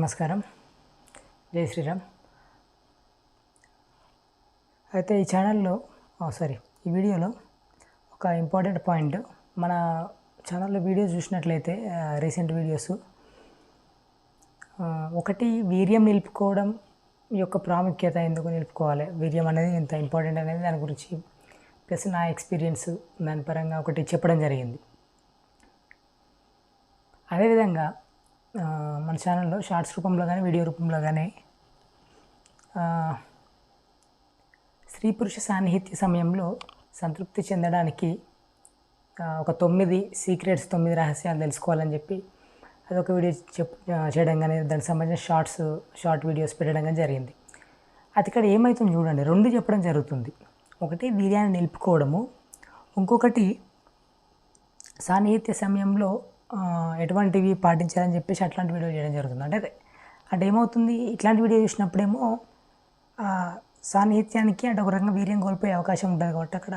నమస్కారం. జై శ్రీరామ్. అయితే ఈ ఛానల్లో సారీ ఈ వీడియోలో ఒక ఇంపార్టెంట్ పాయింట్. మన ఛానల్లో వీడియోస్ చూసినట్లయితే రీసెంట్ వీడియోస్. ఒకటి వీర్యం నిలుపుకోవడం యొక్క ప్రాముఖ్యత ఎందుకు నిలుపుకోవాలి? వీర్యం అనేది ఎంత ఇంపార్టెంట్ అనేది దాని గురించి ప్లస్ నా ఎక్స్పీరియన్స్ దాని పరంగా ఒకటి చెప్పడం జరిగింది. అదేవిధంగా మన ఛానల్లో షార్ట్స్ రూపంలో కానీ వీడియో రూపంలో కానీ స్త్రీ పురుష సాన్నిహిత్య సమయంలో సంతృప్తి చెందడానికి ఒక తొమ్మిది సీక్రెట్స్ తొమ్మిది రహస్యాలు తెలుసుకోవాలని చెప్పి అదొక వీడియో చెప్ చేయడం కానీ దానికి సంబంధించిన షార్ట్స్ షార్ట్ వీడియోస్ పెట్టడం కానీ జరిగింది. అది ఇక్కడ ఏమవుతుంది చూడండి. రెండు చెప్పడం జరుగుతుంది. ఒకటి వీర్యాన్ని నిలుపుకోవడము ఇంకొకటి సాన్నిహిత్య సమయంలో ఎటువంటివి పాటించాలని చెప్పేసి అట్లాంటి వీడియో చేయడం జరుగుతుంది. అంటే అదే అంటే ఏమవుతుంది? ఇట్లాంటి వీడియో చూసినప్పుడేమో ఆ, సాన్నిహిత్యానికి అంటే ఒక రకంగా వీర్యం కోల్పోయే అవకాశం ఉంటుంది కాబట్టి అక్కడ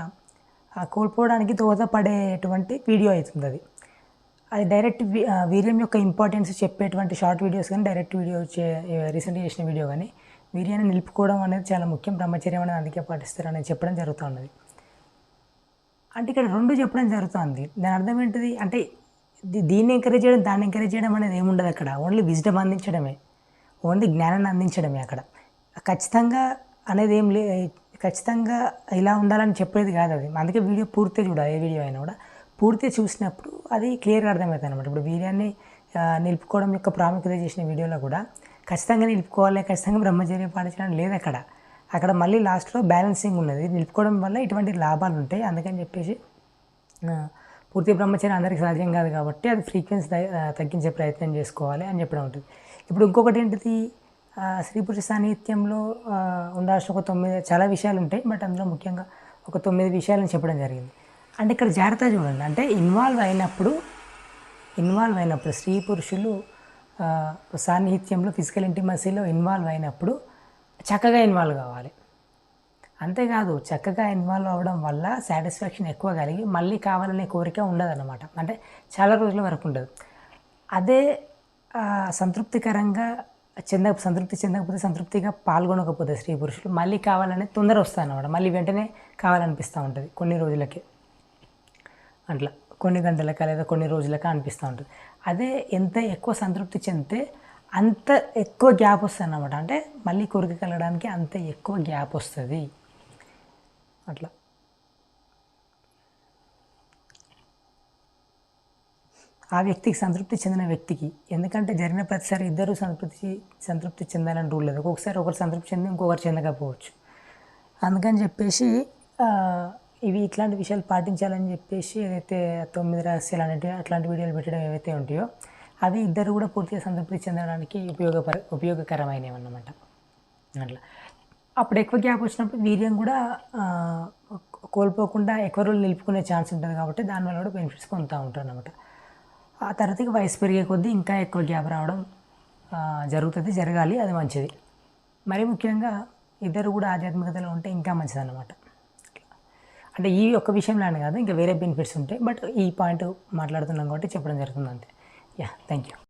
ఆ కోల్పోవడానికి దోహదపడేటువంటి వీడియో అవుతుంది అది. అది డైరెక్ట్ వీర్యం యొక్క ఇంపార్టెన్స్ చెప్పేటువంటి షార్ట్ వీడియోస్ కానీ డైరెక్ట్ వీడియో చే రీసెంట్గా చేసిన వీడియో కానీ వీర్యాన్ని నిలుపుకోవడం అనేది చాలా ముఖ్యం బ్రహ్మచర్యం అనేది అందుకే పాటిస్తారని చెప్పడం జరుగుతూ ఉన్నది. అంటే ఇక్కడ రెండు చెప్పడం జరుగుతుంది దాని అర్థం ఏంటిది? అంటే దీన్ని ఎంకరేజ్ చేయడం దాన్ని ఎంకరేజ్ చేయడం అనేది ఏముండదు అక్కడ. ఓన్లీ విజ్డమ్ అందించడమే. ఓన్లీ జ్ఞానాన్ని అందించడమే అక్కడ. ఖచ్చితంగా అనేది ఏం లే ఖచ్చితంగా ఇలా ఉండాలని చెప్పేది కాదు అది. అందుకే వీడియో పూర్తిగా చూడాలి ఏ వీడియో అయినా కూడా. పూర్తిగా చూసినప్పుడు అది క్లియర్గా అర్థమవుతుంది అనమాట ఇప్పుడు వీర్యాన్ని నిలుపుకోవడం యొక్క ప్రాముఖ్యత చేసిన వీడియోలో కూడా ఖచ్చితంగా నిలుపుకోవాలి ఖచ్చితంగా బ్రహ్మచర్యం పాటించడం లేదు అక్కడ. అక్కడ మళ్ళీ లాస్ట్లో బ్యాలెన్సింగ్ ఉన్నది. నిలుపుకోవడం వల్ల ఇటువంటి లాభాలు ఉంటాయి. అందుకని చెప్పేసి పూర్తి బ్రహ్మచర్యం అందరికీ సాధ్యం కాదు కాబట్టి అది ఫ్రీక్వెన్సీ తగ్గించే ప్రయత్నం చేసుకోవాలి అని చెప్పడం ఉంటుంది. ఇప్పుడు ఇంకొకటి ఏంటిది? స్త్రీ పురుష సాన్నిహిత్యంలో ఉండాల్సిన ఒక తొమ్మిది చాలా విషయాలు ఉంటాయి బట్ అందులో ముఖ్యంగా ఒక తొమ్మిది విషయాలను చెప్పడం జరిగింది. అంటే ఇక్కడ జాగ్రత్త చూడండి. అంటే ఇన్వాల్వ్ అయినప్పుడు ఇన్వాల్వ్ అయినప్పుడు స్త్రీ పురుషులు సాన్నిహిత్యంలో ఫిజికల్ ఇంటిమసీలో ఇన్వాల్వ్ అయినప్పుడు చక్కగా ఇన్వాల్వ్ కావాలి. అంతేకాదు చక్కగా ఇన్వాల్వ్ అవ్వడం వల్ల సాటిస్ఫాక్షన్ ఎక్కువ కలిగి మళ్ళీ కావాలనే కోరిక ఉండదన్నమాట. అంటే చాలా రోజుల వరకు ఉండదు. అదే సంతృప్తికరంగా చెంద సంతృప్తి చెందకపోతే సంతృప్తిగా పాల్గొనకపోతే స్త్రీ పురుషులు మళ్ళీ కావాలనే తొందర వస్తుంది అన్నమాట మళ్ళీ వెంటనే కావాలనిపిస్తూ ఉంటుంది కొన్ని రోజులకే. అట్లా కొన్ని గంటలక లేదా కొన్ని రోజులకా అనిపిస్తూ ఉంటుంది. అదే ఎంత ఎక్కువ సంతృప్తి చెందితే అంత ఎక్కువ గ్యాప్ వస్తుంది అన్నమాట అంటే మళ్ళీ కోరిక కలగడానికి అంత ఎక్కువ గ్యాప్ వస్తుంది. అట్లా. ఆ వ్యక్తికి సంతృప్తి చెందిన వ్యక్తికి ఎందుకంటే జరిగిన ప్రతిసారి ఇద్దరు సంతృప్తి సంతృప్తి చెందాలని రూల్ లేదు. ఒక్కొక్కసారి ఒకరు సంతృప్తి చెంది ఇంకొకరు చెందకపోవచ్చు. అందుకని చెప్పేసి ఇవి ఇట్లాంటి విషయాలు పాటించాలని చెప్పేసి ఏదైతే తొమ్మిది రహస్యాలు అనేవి అట్లాంటి వీడియోలు పెట్టడం ఏవైతే ఉంటాయో అవి ఇద్దరు కూడా పూర్తిగా సంతృప్తి చెందడానికి ఉపయోగపర ఉపయోగకరమైనవి అన్నమాట. అట్లా. అప్పుడు ఎక్కువ గ్యాప్ వచ్చినప్పుడు వీర్యం కూడా కోల్పోకుండా ఎక్కువ రోజులు నిలుపుకునే ఛాన్స్ ఉంటుంది కాబట్టి దానివల్ల కూడా బెనిఫిట్స్ పొందుతూ ఉంటారు అనమాట ఆ తర్వాత వయసు పెరిగే కొద్దీ ఇంకా ఎక్కువ గ్యాప్ రావడం జరుగుతుంది జరగాలి అది మంచిది. మరి ముఖ్యంగా ఇద్దరు కూడా ఆధ్యాత్మికతలో ఉంటే ఇంకా మంచిది అనమాట అంటే ఈ ఒక్క విషయంలోనే కాదు ఇంకా వేరే బెనిఫిట్స్ ఉంటాయి. బట్ ఈ పాయింట్ మాట్లాడుతున్నాం కాబట్టి చెప్పడం జరుగుతుంది అంతే. Yeah thank you